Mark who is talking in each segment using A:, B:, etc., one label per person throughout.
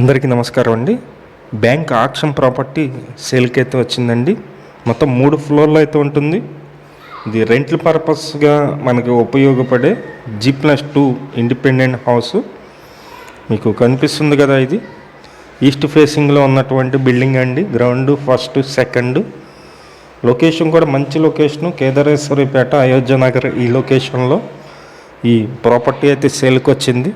A: అందరికీ నమస్కారం అండి. బ్యాంక్ ఆక్షన్ ప్రాపర్టీ సేల్కి అయితే వచ్చిందండి. మొత్తం మూడు ఫ్లోర్లో అయితే ఉంటుంది. ఇది రెంట్ల పర్పస్గా మనకి ఉపయోగపడే G plus two independent house. మీకు కనిపిస్తుంది కదా ఇది. ఈస్ట్ ఫేసింగ్లో ఉన్నటువంటి బిల్డింగ్ అండి. Ground first second. లొకేషన్ కూడా మంచి లొకేషను. కేదారేశ్వరిపేట అయోధ్య నగర్ ఈ లొకేషన్లో ఈ ప్రాపర్టీ అయితే సేల్కి వచ్చింది.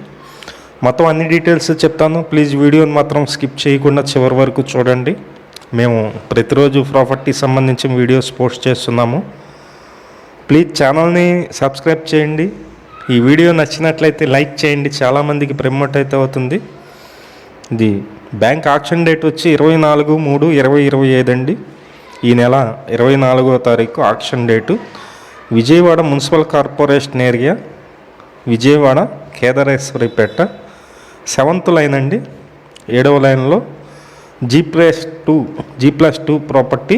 A: మొత్తం అన్ని డీటెయిల్స్ చెప్తాను. ప్లీజ్ వీడియోని మాత్రం స్కిప్ చేయకుండా చివరి వరకు చూడండి. మేము ప్రతిరోజు ప్రాపర్టీ సంబంధించిన వీడియోస్ పోస్ట్ చేస్తున్నాము. ప్లీజ్ ఛానల్ని సబ్స్క్రైబ్ చేయండి. ఈ వీడియో నచ్చినట్లయితే లైక్ చేయండి. చాలామందికి ప్రమోట్ అయితే అవుతుంది. ఇది బ్యాంక్ ఆక్షన్ డేట్ వచ్చి ఇరవై నాలుగు మూడు ఇరవై ఇరవై ఐదు అండి. ఈ నెల ఇరవై నాలుగో తారీఖు auction date. Vijayawada municipal corporation area Vijayawada Kedareswaripet. Seventh line అండి. ఏడవ లైన్లో G plus two G plus two property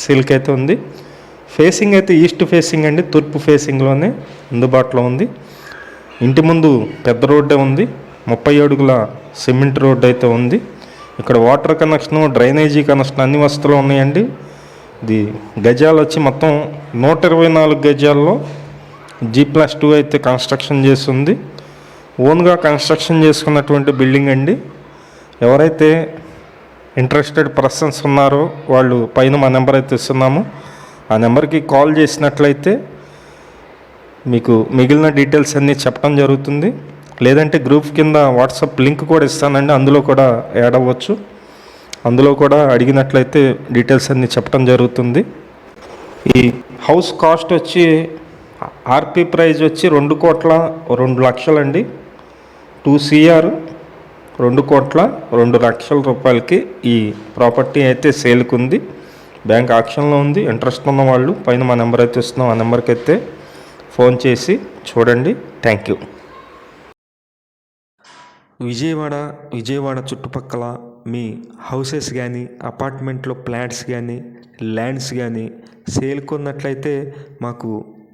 A: silk అయితే ఉంది. ఫేసింగ్ అయితే ఈస్ట్ ఫేసింగ్ అండి తూర్పు ఫేసింగ్లోనే అందుబాటులో ఉంది. ఇంటి ముందు పెద్ద రోడ్డే ఉంది ముప్పై అడుగుల సిమెంట్ రోడ్ అయితే ఉంది. ఇక్కడ వాటర్ కనెక్షన్ డ్రైనేజీ కనెక్షన్ అన్ని వసతులు ఉన్నాయండి. ఇది గజాలు వచ్చి మొత్తం నూట ఇరవై నాలుగు గజాల్లో జీ ప్లస్ టూ అయితే కన్స్ట్రక్షన్ చేస్తుంది. ఓన్గా కన్స్ట్రక్షన్ చేసుకున్నటువంటి బిల్డింగ్ అండి. ఎవరైతే ఇంట్రెస్టెడ్ పర్సన్స్ ఉన్నారో వాళ్ళు పైన మా నెంబర్ అయితే ఇస్తున్నాము. ఆ నెంబర్కి కాల్ చేసినట్లయితే మీకు మిగిలిన డీటెయిల్స్ అన్నీ చెప్పడం జరుగుతుంది. లేదంటే గ్రూప్ కింద వాట్సాప్ లింక్ కూడా ఇస్తానండి. అందులో కూడా యాడ్ అవ్వచ్చు. అందులో కూడా అడిగినట్లయితే డీటెయిల్స్ అన్నీ చెప్పడం జరుగుతుంది. ఈ హౌస్ కాస్ట్ వచ్చి ఆర్పి ప్రైజ్ వచ్చి రెండు కోట్ల రెండు లక్షలండి. టూ సిఆర్ రెండు కోట్ల రెండు లక్షల రూపాయలకి ఈ ప్రాపర్టీ అయితే సేల్కి ఉంది బ్యాంక్ ఆక్షన్లో ఉంది ఇంట్రెస్ట్ ఉన్న వాళ్ళు పైన మా నెంబర్ అయితే ఇస్తున్నాం ఆ నెంబర్కి అయితే ఫోన్ చేసి చూడండి. Thank you. విజయవాడ విజయవాడ చుట్టుపక్కల మీ హౌసెస్ కానీ అపార్ట్మెంట్లో ప్లాట్స్ కానీ ల్యాండ్స్ కానీ సేల్కొన్నట్లయితే మాకు